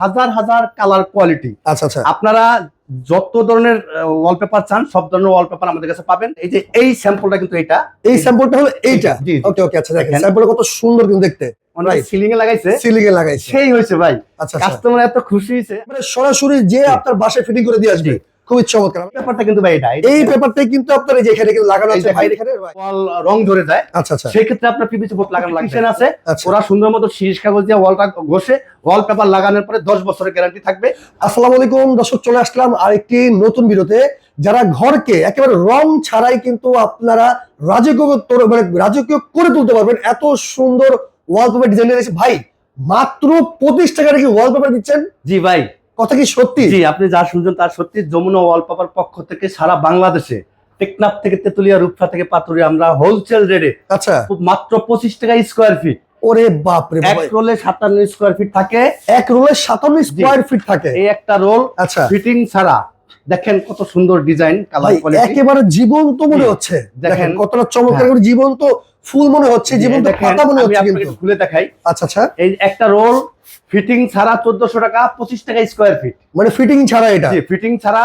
হাজার হাজার colour quality আচ্ছা আচ্ছা। আপনারা যত ধরনের ওয়ালপেপার চান সব ধরনের ওয়ালপেপার আমাদের কাছে পাবেন। এই যে এই স্যাম্পলটা কিন্তু এটা এই স্যাম্পলটা হলো এইটা। ওকে ওকে আচ্ছা দেখেন। স্যাম্পলটা কত সুন্দর কিন্তু দেখতে. সিলিং এ লাগাইছে। সিলিং এ লাগাইছে। সেই হয়েছে ভাই। আচ্ছা আচ্ছা। কাস্টমার এত খুশি হয়েছে। মানে সরাসরি যে আপনার বাসায় ফিটিং করে দিয়ে আসবে। খুবই চমৎকার। ব্যাপারটা কিন্তু ভাই এটা এই পেপারটাই কিন্তু আপনার এই যে এখানে কিন্তু লাগানো আছে ভাই। এখানে ওয়াল রং ধরে যায়। আচ্ছা আচ্ছা। সেই ক্ষেত্রে আপনার পিভিসি বোর্ড লাগানো লাগবে। আছে। আচ্ছা। ওরা সুন্দর মতো শীষ কাগজ দিয়ে ওয়ালটা ঘষে ওয়াল পেপার লাগানোর পরে দশ বছরের গ্যারান্টি থাকবে। আসসালামু আলাইকুম দর্শক চলে আসলাম আরেকটি নতুন ভিডিওতে। যারা ঘরকে একেবারে রং ছাড়াই কিন্তু আপনারা রাজকীয় মানে রাজকীয় করে তুলতে পারবেন এত সুন্দর ওয়ালপেপার ডিজাইন এসে ভাই মাত্র পঁচিশ টাকা নাকি ওয়ালপেপার দিচ্ছেন? জি ভাই। কথা কি সত্যি? জি আপনি যা শুনছেন তার সত্যি। যমুনা ওয়ালপেপার পক্ষ থেকে সারা বাংলাদেশে টেকনাফ থেকে তেতুলিয়া রূপসা থেকে পাতুরি আমরা হোলসেল রেটে আচ্ছা। মাত্র পঁচিশ টাকা স্কোয়ার ফিট ওরে বাপ। রে এক রোলে সাতান্ন স্কোয়ার ফিট থাকে। এক রোলে সাতান্ন স্কোয়ার ফিট থাকে। এই একটা রোল আচ্ছা। ফিটিং ছাড়া দেখেন কত সুন্দর ডিজাইন কালার কোয়ালিটি একেবারে জীবন্ত মনে হচ্ছে। দেখেন। কতটা চমৎকার করে জীবন্ত ফুল মনে হচ্ছে জীবন্ত পাতা মনে হচ্ছে কিন্তু। খুলে দেখাই। আচ্ছা আচ্ছা। এই একটা রোল ফিটিং ছাড়া চোদ্দশো টাকা পঁচিশ টাকা স্কোয়ার ফিট মানে ফিটিং ছাড়া এটা? জি ফিটিং ছাড়া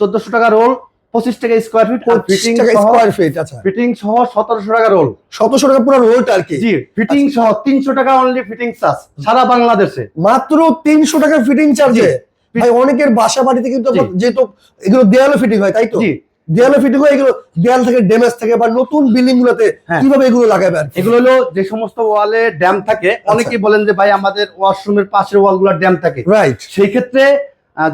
চোদ্দশো টাকা রোল পঁচিশ টাকা স্কোয়ার ফিট ফিটিং টাকা সহ স্কোয়ার ফিট আচ্ছা। ফিটিং সহ সতেরোশো টাকা রোল। সতেরোশো টাকা পুরো রোলটা আর কি? জি ফিটিং সহ তিনশো টাকা অনলি ফিটিং চার্জ সারা বাংলাদেশে। মাত্র তিনশো টাকা ফিটিং চার্জে ভাই অনেকের বাসা বাড়িতে কিন্তু যেহেতু এগুলো দেয়ালে ফিটিং হয় তাই তো? দেয়ালে ফিটিং হয় এগুলো দেয়াল থেকে ড্যামেজ থাকে বা নতুন বিল্ডিং গুলোতে হ্যাঁ। কীভাবে এগুলো লাগাবে এগুলো হলো যে সমস্ত ওয়ালে ড্যাম থাকে আচ্ছা। অনেকেই বলেন যে ভাই আমাদের ওয়াশরুমের পাশের ওয়ালগুলো ড্যাম থাকে। রাইট সেই ক্ষেত্রে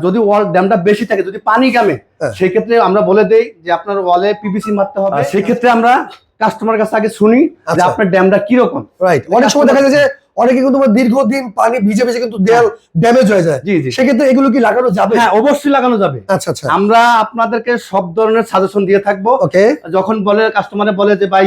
যদি ওয়াল ড্যামটা বেশি থাকে যদি পানি কামে হ্যাঁ। সেই ক্ষেত্রে আমরা বলে দেই যে আপনার ওয়ালে পিভিসি মারতে হবে। সেই ক্ষেত্রে আমরা কাস্টমার কাছে আগে শুনি যে আচ্ছা। আপনার ড্যামটা কীরকম? রাইট অনেক সময় দেখা যায় যে অনেকে কিন্তু দীর্ঘদিন পানি ভিজে ভিজে কিন্তু দেয়াল ড্যামেজ হয়ে যায়। জি জি। সেক্ষেত্রে এগুলো কি লাগানো যাবে? হ্যাঁ অবশ্যই লাগানো যাবে। আচ্ছা আচ্ছা। আমরা আপনাদেরকে সব ধরনের সাজেশন দিয়ে থাকব। ওকে। যখন বলে কাস্টমারে বলে যে ভাই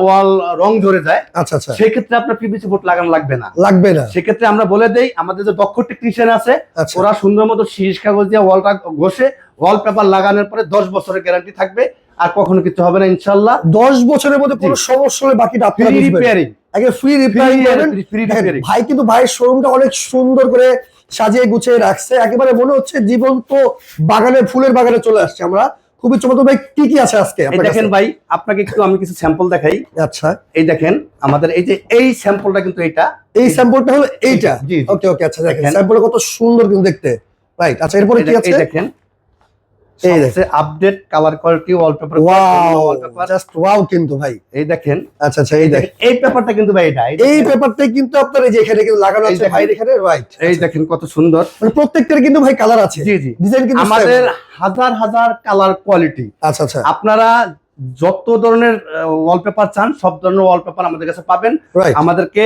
ওয়াল রং ধরে যায় আচ্ছা আচ্ছা। সেই ক্ষেত্রে আপনার পিভিসি বোর্ড লাগানো লাগবে না। লাগবে না। সেক্ষেত্রে আমরা বলে দেই আমাদের যে দক্ষ টেকনিশিয়ান আছে আচ্ছা। ওরা সুন্দর মতো শীষ কাগজ দিয়ে ওয়ালটা ঘষে ওয়াল পেপার লাগানোর পরে দশ বছরের গ্যারান্টি থাকবে। আর কখনো কিছু হবে না ইনশাল্লাহ দশ বছরের মধ্যে কোনো সমস্যা হলে বাকিটা আপনারা রিপেয়ারিং আগে ফ্রি রিপেয়ারিং ফ্রি রিপেয়ারিং ভাই কিন্তু ভাইয়ের শোরুমটা অনেক সুন্দর করে সাজিয়ে গুছিয়ে রাখছে। একেবারে মনে হচ্ছে জীবন্ত বাগানে ফুলের বাগানে চলে আসছে আমরা। খুবই চমৎকার। ভাই কি কি আছে আজকে দেখেন ভাই আপনাকে একটু আমি কিছু স্যাম্পল দেখাই। আচ্ছা। এই দেখেন আমাদের এই যে এই স্যাম্পলটা কিন্তু এটা এই স্যাম্পলটা হলো এইটা? জি। ওকে ওকে আচ্ছা দেখেন। স্যাম্পলটা কত সুন্দর কিন্তু দেখতে। রাইট আচ্ছা এরপরে কি আছে? দেখেন। এই দেখেন। Update colour quality wallpaper wow just wow কিন্তু ভাই। এই দেখেন। আচ্ছা আচ্ছা এই দেখেন। এই পেপারটা কিন্তু ভাই এটা এই পেপারটাই কিন্তু আপনার এই যে এখানে কিন্তু লাগানো আছে ভাই এখানে রাইট এই দেখেন কত সুন্দর। মানে প্রত্যেকটার কিন্তু ভাই কালার আছে। জি জি। ডিজাইন কিন্তু আমাদের হাজার হাজার কালার কোয়ালিটি আচ্ছা আচ্ছা। আপনারা যত ধরনের ওয়ালপেপার চান সব ধরনের ওয়ালপেপার আমাদের কাছে পাবেন। আমাদেরকে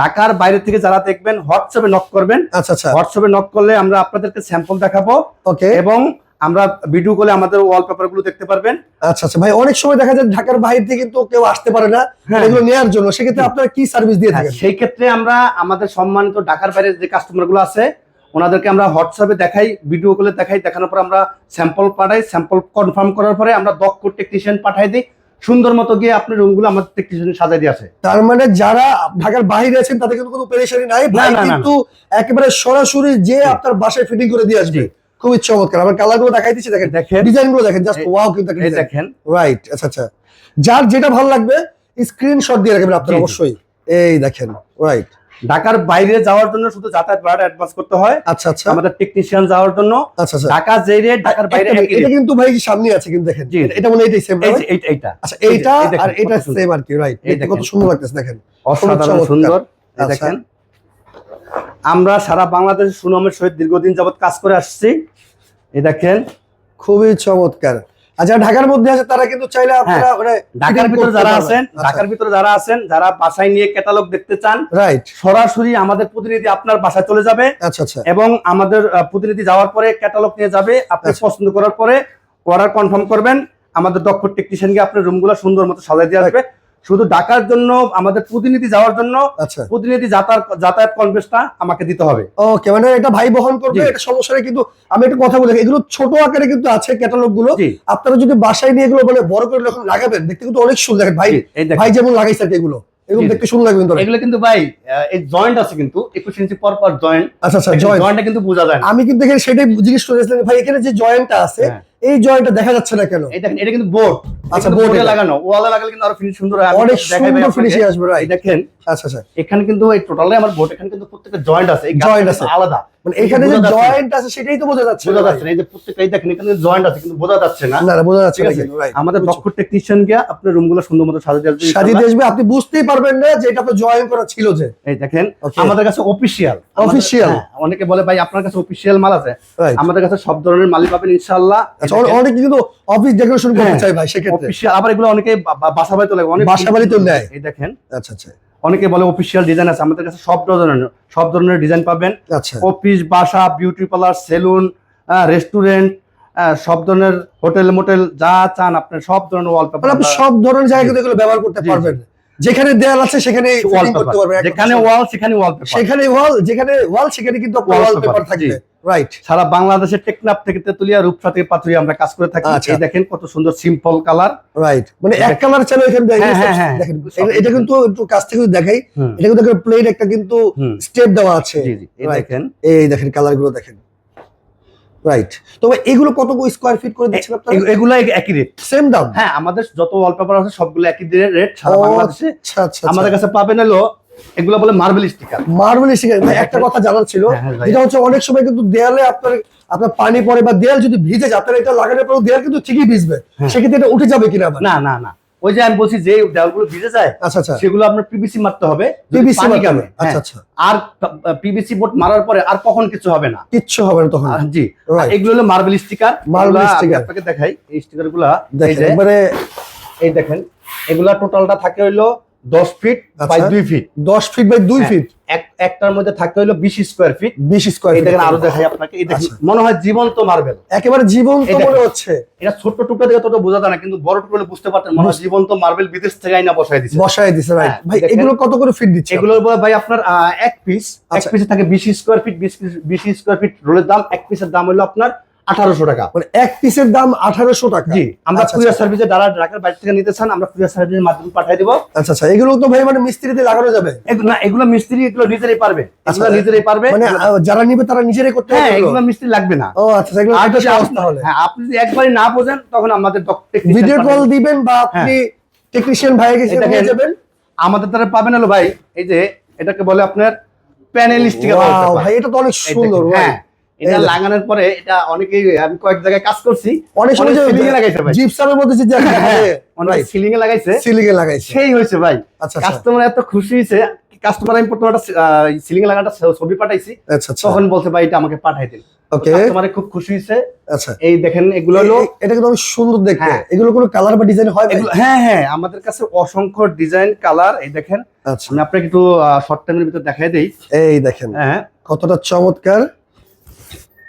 ঢাকার বাইরে থেকে যারা দেখবেন হোয়াটসঅ্যাপে নক করবেন। আচ্ছা আচ্ছা। হোয়াটসঅ্যাপে নক করলে আমরা আপনাদেরকে স্যাম্পল দেখাবো। ওকে এবং আমরা ভিডিও কলে আমাদের ওয়ালপেপারগুলো দেখতে পারবেন। আচ্ছা আচ্ছা ভাই অনেক সময় দেখা যায় ঢাকার বাইরে থেকে কিন্তু কেউ আসতে পারে না হ্যাঁ। এগুলো নেওয়ার জন্য। সেক্ষেত্রে আপনারা কি সার্ভিস দিয়ে থাকেন? সেই ক্ষেত্রে আমরা আমাদের সম্মানিত ঢাকার বাইরে যে কাস্টমারগুলো আছে ওনাদেরকে আমরা হোয়াটসঅ্যাপে দেখাই ভিডিও কলে দেখাই দেখানোর পর আমরা স্যাম্পল পাঠাই স্যাম্পল কনফার্ম করার পরে আমরা দক্ষ টেকনিশিয়ান পাঠাই দিই। সুন্দর মতো গিয়ে আপনার রুমগুলো আমাদের টেকনিশিয়ান সাজাই দিয়ে আছে তার মানে যারা ঢাকার বাইরে আছেন তাদের কিন্তু কোনো পেরেশানি নাই ভাই কিন্তু একেবারে সরাসরি যে আপনার বাসায় ফিটিং করে দিয়ে আসবে। খুবই চমৎকার। আমার কালারগুলো দেখাই দিচ্ছি দেখেন দেখেন ডিজাইনগুলো দেখেন জাস্ট ওয়াও কিন্তু দেখেন। রাইট আচ্ছা আচ্ছা। যার যেটা ভালো লাগবে স্ক্রিনশট দিয়ে রাখবেন আপনারা। অবশ্যই। এই দেখেন রাইট ঢাকার বাইরে যাওয়ার জন্য শুধু যাতায়াত ভাড়া অ্যাডভান্স করতে হয়। আচ্ছা আচ্ছা। আমাদের টেকনিশিয়ান যাওয়ার জন্য আচ্ছা আচ্ছা। ঢাকা যে রেট ঢাকার বাইরে এটা কিন্তু ভাই সামনে আছে কিন্তু দেখেন। এটা মনে এটাই সেম এইটা আচ্ছা এইটা আর এটা সেম আর কি রাইট দেখতে কত সুন্দর লাগতেছে দেখেন। অসাধারণ সুন্দর। এই আচ্ছা। দেখেন। আমরা সারা বাংলাদেশের সুনামের সহিত দীর্ঘদিন যাবত কাজ করে আসছি। এই দেখেন। খুবই চমৎকার। যারা ঢাকার মধ্যে আছে তারা কিন্তু চাইলে আপনারা মানে ঢাকার ভিতরে যারা আছেন ঢাকার ভিতরে যারা আছেন যারা বাসায় নিয়ে ক্যাটালগ দেখতে চান রাইট সরাসরি আমাদের প্রতিনিধি আপনার বাসায় চলে যাবে আচ্ছা আচ্ছা। এবং আমাদের প্রতিনিধি যাওয়ার পরে ক্যাটালগ নিয়ে যাবে। আপনি আচ্ছা। পছন্দ করার পরে অর্ডার কনফার্ম করবেন। আমাদের দক্ষ টেকনিশিয়ানকে আপনার রুমগুলো সুন্দর মতো সাজাই দিয়ে আসবে। শুধু ডাকার জন্য আমাদের প্রতিনিধি যাওয়ার জন্য আচ্ছা। প্রতিনিধি যাতায়াত কনভেন্সটা আমাকে দিতে হবে। ওকে মানে এটা ভাই বহন করবে এটা সমস্যা নেই কিন্তু আমি একটা কথা বলি এগুলো ছোট আকারে কিন্তু আছে ক্যাটালগগুলো আপনারা যদি বাসায় নিয়ে এগুলো বলে বড় করে যখন লাগাবেন দেখতে কিন্তু অনেক সুন্দর। দেখেন ভাই ভাই যেমন লাগাইছে এগুলো জি। দেখতে সুন্দর লাগবে কিন্তু এগুলো কিন্তু ভাই এই জয়েন্ট আছে কিন্তু একুশ ইঞ্চি পর পর জয়েন্ট আচ্ছা আচ্ছা জয়েন্টটা কিন্তু বোঝা যায় না। আমি কিন্তু সেটাই জিজ্ঞেস করেছিলাম ভাই এখানে যে জয়েন্টটা আছে হ্যাঁ। এই জয়েন্টটা দেখা যাচ্ছে না কেন? এই দেখেন এটা কিন্তু বোর্ড আচ্ছা, আচ্ছা বোর্ডে লাগানো। ওয়ালে লাগালে কিন্তু আরও ফিনিশ সুন্দর হয়। অনেক সুন্দর। ফিনিশিং আসবে রাইট দেখেন আচ্ছা আচ্ছা। এখানে কিন্তু এই টোটালি আমার বোর্ড এখানে কিন্তু প্রত্যেকটা জয়েন্ট আছে। এই কিন্তু আছে। আলাদা। মানে এখানে যে। জয়েন্ট আছে সেটাই তো বোঝা যাচ্ছে বোঝা যাচ্ছে না। এই যে প্রত্যেকটা এই দেখেন এখানে জয়েন্ট আছে কিন্তু বোঝা যাচ্ছে না। না না বোঝা যাচ্ছে না আমাদের দক্ষ টেকনিশিয়ান গিয়ে আপনার রুমগুলো সুন্দর মতো সাজিয়ে আসবে সাজিয়ে আসবে আপনি বুঝতেই পারবেন না যে এটা তো জয়েন করা ছিল যে। এই দেখেন আমাদের কাছে অফিসিয়াল Official? অনেকে বলে ভাই আপনার কাছে অফিসিয়াল মাল আছে? আমাদের কাছে সব ধরনের মালই পাবেন ইনশাআল্লাহ আচ্ছা অনেকে কিন্তু অফিস ডেকোরেশন করতে। চাই ভাই সেক্ষেত্রে অফিসিয়াল আবার এগুলো অনেকে বা- বা- বাসা বাড়িতে লাগে অনেক বাসা বাড়িতেও নেয়। এই দেখেন আচ্ছা আচ্ছা অনেকে বলে অফিসিয়াল ডিজাইন আছে আমাদের কাছে সব ধরনের সব ধরনের ডিজাইন পাবেন আচ্ছা অফিস বাসা বিউটি পার্লার সেলুন রেস্টুরেন্ট সব ধরনের হোটেল মোটেল যা চান আপনার সব ধরনের মানে আপনি সব ধরনের কিন্তু এগুলো ব্যবহার করতে। পারবেন যেখানে দেয়াল আছে সেখানে করতে যেখানে ওয়াল সেখানে ওয়ালপেপার সেখানে ওয়াল যেখানে ওয়াল সেখানে কিন্তু ওয়ালপেপার থাকবে। রাইট সারা বাংলাদেশের টেকনাফ থেকে তেতুলিয়া রূপসা থেকে পাথুরিয়া আমরা কাজ করে থাকি। আচ্ছা। এই দেখেন কত সুন্দর সিম্পল কালার রাইট মানে এক কালার চালো এখানে দেখেন, হ্যাঁ, হ্যাঁ, হ্যাঁ। দেখেন এটা- কিন্তু একটু কাছ থেকে দেখাই এটা কিন্তু প্লেন একটা কিন্তু স্টেপ দেওয়া আছে। এই দেখেন। এই দেখেন কালারগুলো দেখেন। রাইট তবে এগুলো কত স্কোয়ার ফিট করে দিচ্ছেন আপনারা? এগুলো একই রেট সেম দাম? হ্যাঁ আমাদের যত ওয়ালপেপার আছে সবগুলো একই রেট সারা বাংলাদেশে। আচ্ছা আচ্ছা আমাদের কাছে পাবেন হলো এগুলো বলে মার্বেল স্টিকার মার্বেল একটা কথা জানার ছিল হ্যাঁ, হ্যাঁ। যেটা হচ্ছে অনেক সময় কিন্তু দেয়ালে আপনার আপনার পানি পড়ে বা দেয়াল যদি ভিজে যায় আপনার এটা লাগানোর পর দেয়াল কিন্তু ঠিকই ভিজবে। হ্যাঁ। সেক্ষেত্রে এটা উঠে যাবে কিনা না না না। ওই যে আমি বলছি যে দেওয়ালগুলো ভিজে যায় আচ্ছা আচ্ছা। সেগুলো আপনার পিবিসি মারতে হবে পিবিসি মারতে আচ্ছা হ্যাঁ। আচ্ছা। আর পিবিসি বোর্ড মারার পরে আর কখন কিছু হবে না। কিচ্ছু হবে না তখন। জি এগুলো হলো মার্বেল স্টিকার মার্বেল স্টিকার আপনাকে দেখাই এই স্টিকারগুলা। এই যে এই দেখেন এগুলা টোটালটা থাকে হইল দশ ফিট বাই আচ্ছা। দুই ফিট দশ ফিট বাই দুই হ্যাঁ। ফিট একটার মধ্যে থাকে হইল বিশ স্কোয়ার ফিট বিশ স্কোয়ার দেখেন আরও দেখাই আপনাকে। আচ্ছা। মনে হয় জীবন্ত মার্বেল একেবারে জীবন্ত মনে হচ্ছে। এটা ছোট্ট টুকরা দেখে তত বোঝা যায় না কিন্তু বড় টুকরা হলে বুঝতে পারতেন মনে হয় জীবন্ত মার্বেল বিদেশ থেকে আইনা বসাই দিচ্ছে বসায় দিছে রাইট হ্যাঁ, ভাই এগুলো কত করে ফিট দিচ্ছে? এগুলো ভাই আপনার এক পিস এক আচ্ছা। পিসে থাকে বিশ স্কোয়ার ফিট বিশ স্কোয়ার ফিট রোলের দাম। এক পিসের দাম হলো আপনার আঠারোশো টাকা। মানে এক পিসের দাম আঠারোশো টাকা। জি আমরা আচ্ছা, কুরিয়ার আচ্ছা। সার্ভিসে যারা ঢাকার বাইরে থেকে নিতে চান আমরা কুরিয়ার সার্ভিসের মাধ্যমে পাঠিয়ে দেবো। আচ্ছা আচ্ছা এগুলো তো ভাই মানে মিস্ত্রিতে লাগানো যাবে? না এগুলো মিস্ত্রি এগুলো নিজেরাই পারবে। আচ্ছা, নিজেরাই পারবে। মানে যারা নিবে তারা নিজেরাই করতে হ্যাঁ এগুলো? মিস্ত্রি লাগবে না। ও আচ্ছা আচ্ছা, এগুলো সহজ আপনি- হ্যাঁ আপনি যদি একবারই না বোঝেন তখন আমাদের ভিডিও কল দিবেন। বা আপনি টেকনিশিয়ান ভাইয়ের কাছে নিয়ে যাবেন। আমাদের দ্বারা পাবেন হলো ভাই এই যে এটাকে বলে আপনার প্যানেল স্টিকার ভাই এটা তো অনেক সুন্দর হ্যাঁ এটা লাগানোর পরে এটা অনেকেই আমি কয়েক জায়গায় কাজ করছি। অনেক সময় সিলিং এ লাগাইছে ভাই। জিপসামের মধ্যে যে হ্যাঁ, অনেক সিলিং এ লাগাইছে। সিলিং এ লাগাইছে। সেই হয়েছে ভাই। আচ্ছা আচ্ছা। কাস্টমার এত খুশি হয়েছে। কাস্টমার আমি প্রথমে একটা সিলিং এ লাগাটা ছবি পাঠাইছি। আচ্ছা আচ্ছা। তখন বলছে ভাই এটা আমাকে পাঠাই দিন। ওকে কাস্টমারে খুব খুশি হয়েছে। আচ্ছা। এই দেখেন এগুলো হলো এটা কিন্তু অনেক সুন্দর দেখতে। হ্যাঁ। এগুলো কোনো কালার বা ডিজাইন হয় এগুলো হ্যাঁ হ্যাঁ আমাদের কাছে অসংখ্য ডিজাইন কালার এই দেখেন। আচ্ছা। আমি আপনাকে একটু শর্ট টাইমের ভিতর দেখাই দেই। এই দেখেন। হ্যাঁ। কতটা চমৎকার।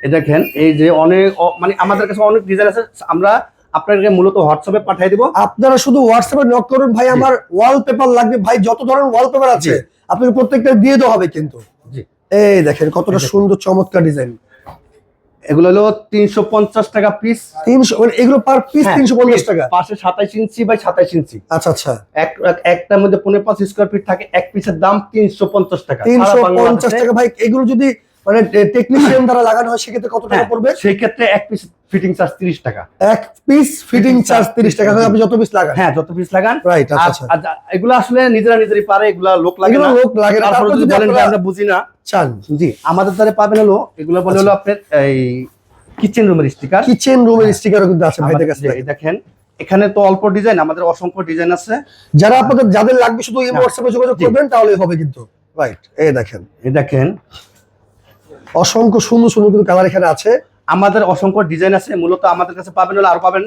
দেখেন এই যে অনেক মানে আমাদের কাছে অনেক ডিজাইন আছে আমরা আপনাকে মূলত হোয়াটসঅ্যাপে পাঠিয়ে দিব। আপনারা শুধু হোয়াটসঅ্যাপে নক করুন ভাই আমার ওয়ালপেপার লাগবে। ভাই যত ধরনের ওয়ালপেপার আছে আপনাকে প্রত্যেকটা দিয়ে দেওয়া হবে কিন্তু। জি। এই দেখেন কতটা সুন্দর চমৎকার ডিজাইন এগুলো হলো তিনশো পঞ্চাশ টাকা পিস তিনশো মানে এগুলো পার পিস হ্যাঁ, তিনশো পঞ্চাশ টাকা। পাশে সাতাইশ ইঞ্চি বাই সাতাইশ ইঞ্চি। আচ্ছা আচ্ছা। এক এক- একটার মধ্যে পনেরো পাঁচ স্কোয়ার ফিট থাকে এক পিসের দাম তিনশো পঞ্চাশ টাকা। তিনশো পঞ্চাশ টাকা ভাই এগুলো যদি মানে টেকনিশিয়ান দ্বারা লাগানো হয় সেক্ষেত্রে কত টাকা হ্যাঁ, পড়বে? সেই ক্ষেত্রে এক পিস ফিটিং চার্জ তিরিশ টাকা। এক পিস ফিটিং চার্জ তিরিশ টাকা। আপনি যত পিস লাগান। হ্যাঁ যত পিস লাগান। রাইট আচ্ছা আচ্ছা। যা- এগুলো আসলে নিজেরা নিজেরই পারে এগুলা লোক লাগে না। লোক লাগে না। তারপরে যদি বলেন যে আমরা বুঝি না চান। জি আমাদের দ্বারা পাবেন হলো এগুলো বলে হলো আপনার এই কিচেন রুমের স্টিকার কিচেন রুমের স্টিকারও কিন্তু আছে ভাইদের কাছে এই দেখেন এখানে তো অল্প ডিজাইন আমাদের অসংখ্য ডিজাইন আছে। যারা আপনাদের যাদের লাগবে শুধু এই হ্যাঁ। হোয়াটসঅ্যাপে যোগাযোগ করবেন তাহলেই হবে কিন্তু। রাইট এই দেখেন। এই দেখেন অসংখ্য সুন্দর সুন্দর কিন্তু কালার এখানে আছে। আমাদের অসংখ্য ডিজাইন আছে মূলত আমাদের কাছে পাবেন হলো আরও পাবেন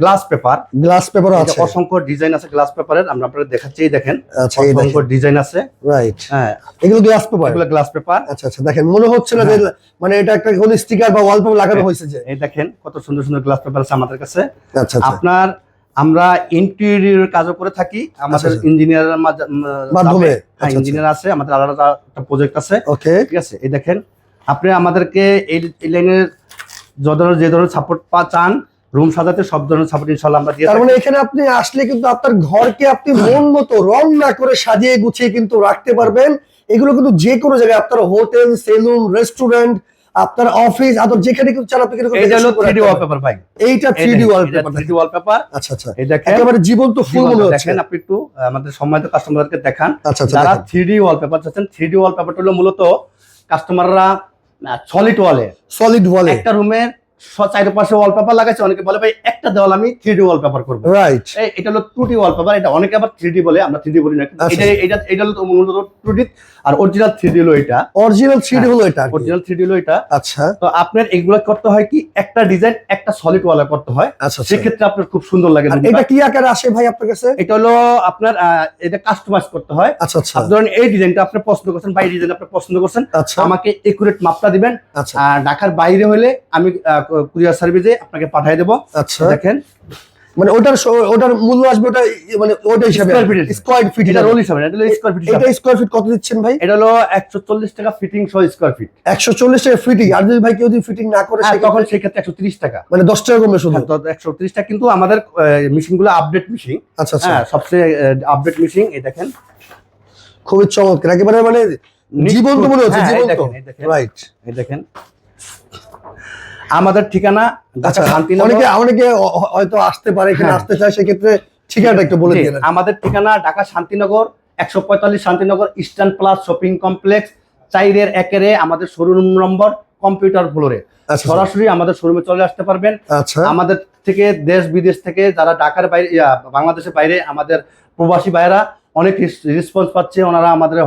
গ্লাস পেপার গ্লাস পেপারও আছে। অসংখ্য ডিজাইন আছে গ্লাস পেপারের আমরা আপনাদের দেখাচ্ছি দেখেন আচ্ছা অসংখ্য ডিজাইন আছে। রাইট হ্যাঁ। এগুলো গ্লাস পেপার এগুলো গ্লাস পেপার আচ্ছা আচ্ছা দেখেন মনে হচ্ছে না যে মানে এটা একটা কোনো স্টিকার বা ওয়ালপেপার লাগানো হ্যাঁ। হয়েছে যে। এই দেখেন কত সুন্দর সুন্দর গ্লাস পেপার আছে আমাদের কাছে। আচ্ছা আচ্ছা। আপনার আমরা ইন্টেরিয়র কাজও করে থাকি আমাদের। ইঞ্জিনিয়ারের মাধ্যমে। হ্যাঁ আচ্ছা, ইঞ্জিনিয়ার আছে আমাদের আলাদা একটা প্রজেক্ট আছে। ওকে ঠিক আছে? এই দেখেন আপনি আমাদেরকে এই লাইনের যে ধরনের যে ধরনের সাপোর্ট পা চান রুম সাজাতে সব ধরনের সাপোর্ট ইনশাল্লাহ আমরা দিয়ে তার মানে এখানে আপনি আসলে কিন্তু আপনার ঘরকে আপনি মন মতো রং না করে সাজিয়ে গুছিয়ে কিন্তু রাখতে পারবেন। এগুলো কিন্তু যে কোনো জায়গায় আপনার হোটেল সেলুন রেস্টুরেন্ট আপনার অফিস আদর যেখানে কিন্তু চান আপনি কিন্তু এইটা হলো decoration করে থ্রি ডি রাখতে পারবেন। ওয়ালপেপার ভাই। এইটা three D wallpaper three D wallpaper আচ্ছা আচ্ছা। এই দেখেন একেবারে জীবন্ত ফুল মনে হচ্ছে। দেখেন আপনি একটু আমাদের সম্মানিত কাস্টমারদেরকে দেখান। আচ্ছা আচ্ছা যারা দেখেন। থ্রি ডি ওয়ালপেপার চাচ্ছেন থ্রি ডি ওয়ালপেপারটা হলো মূলত কাস্টমাররা সলিড ওয়ালে সলিড ওয়ালে একটা রুমের চারিপাশে ওয়ালপেপার লাগাইছে অনেকে বলে ভাই একটা দেওয়াল আমি থ্রি ডি ওয়ালপেপার করব। রাইট এটা হলো টু ডি ওয়ালপেপার এটা অনেকে আবার থ্রি ডি বলে আমরা থ্রি ডি বলি না। আচ্ছা। এটা এটা এটা হলো মূলত টু ডি আর অরিজিনাল থ্রি ডি হলো এটা। অরিজিনাল থ্রি ডি হলো এটা অরিজিনাল থ্রি ডি হলো এটা। আচ্ছা। তো আপনার এগুলো করতে হয় কি একটা ডিজাইন একটা সলিড ওয়ালে করতে হয়। আচ্ছা আচ্ছা। সেক্ষেত্রে আপনার খুব সুন্দর লাগে এটা কি আকারে আসে ভাই আপনার কাছে? এটা হলো আপনার এটা কাস্টমাইজ করতে হয়। আচ্ছা আচ্ছা। ধরেন এই ডিজাইনটা আপনি পছন্দ করছেন বা এই ডিজাইন আপনি পছন্দ করছেন আচ্ছা। আমাকে একুরেট মাপটা দিবেন। আর ঢাকার বাইরে হলে আমি কুরিয়ার সার্ভিসে আপনাকে পাঠিয়ে দেবো। আচ্ছা। দেখেন। মানে ওটার ওটার মূল্য আসবে ওটা মানে ওটা হিসাবে। স্কোয়ার ফিট এটা রোল হিসাবে এটা স্কোয়ার ফিট এটা স্কোয়ার ফিট কত দিচ্ছেন ভাই? এটা হলো একশো চল্লিশ টাকা ফিটিং সহ স্কোয়ার ফিট একশো চল্লিশ টাকা ফিটিং আর যদি ভাই কেউ যদি ফিটিং না করে সে তখন সেই ক্ষেত্রে একশো তিরিশ টাকা। মানে দশ টাকা কমবে শুধু? একশো তিরিশ টাকা কিন্তু আমাদের মেশিনগুলো আপডেট মেশিন আচ্ছা আচ্ছা। হ্যাঁ সবচেয়ে আপডেট মেশিন এই দেখেন। খুবই চমৎকার। একেবারে মানে জীবন্ত মনে হচ্ছে হ্যাঁ, জীবন্ত। রাইট এই দেখেন। আমাদের ঠিকানা আচ্ছা অনেকে অনেকে হয়তো আসতে পারে এখানে হ্যাঁ। আসতে চায় সেক্ষেত্রে ঠিকানাটা একটু বলে দিন। আমাদের ঠিকানা ঢাকা শান্তিনগর একশো পঁয়তাল্লিশ Shantinagar eastern plus shopping complex চাইরের একেরে আমাদের শোরুম নম্বর কম্পিউটার ফ্লোরে সরাসরি আমাদের শোরুমে চলে আসতে পারবেন। আচ্ছা। আমাদের থেকে দেশ বিদেশ থেকে যারা ঢাকার বাইরে বাংলাদেশের বাইরে আমাদের প্রবাসী ভাইয়েরা অনেক রেসপন্স পাচ্ছে। ওনারা আমাদের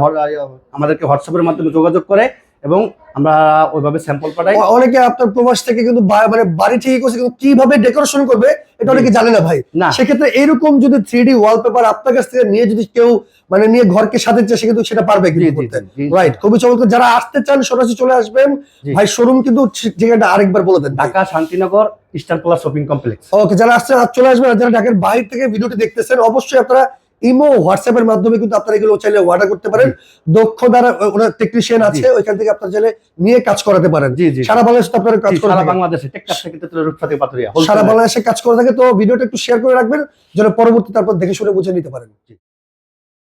আমাদেরকে হোয়াটসঅ্যাপের মাধ্যমে যোগাযোগ করে। এবং আমরা ওইভাবে স্যাম্পল পাঠাই। অনেকে আপনার প্রবাস থেকে কিন্তু মানে বাড়ি ঠিক করছে কিন্তু কীভাবে ডেকোরেশন করবে এটা অনেকে জানে না ভাই। না। সেক্ষেত্রে এরকম যদি থ্রি ডি ওয়ালপেপার আপনার কাছ থেকে নিয়ে যদি কেউ মানে নিয়ে ঘরকে চায় সে কিন্তু সেটা পারবে রাইট খুবই চমৎকার যারা আসতে চান সরাসরি চলে আসবেন। ভাই শোরুম কিন্তু ঠিকানাটা আরেকবার বলে দেন Dhaka Shantinagar eastern plus shopping complex okay যারা আসছেন চলে আসবেন যারা ঢাকার বাইরে থেকে ভিডিওটি দেখতেছেন অবশ্যই আপনারা ইমো হোয়াটসঅ্যাপের মাধ্যমে কিন্তু আপনারা এগুলো চাইলে অর্ডার করতে পারেন। দক্ষ দ্বারা ওনার টেকনিশিয়ান আছে ওইখান থেকে আপনারা চাইলে নিয়ে কাজ করাতে পারেন। সারা বাংলাদেশে তো আপনারা কাজ করেন করে সারা। বাংলাদেশে সারা বাংলাদেশে কাজ করে থাকে তো ভিডিওটা একটু শেয়ার করে রাখবেন যেন পরবর্তী তারপর দেখে শুনে বুঝে নিতে পারেন।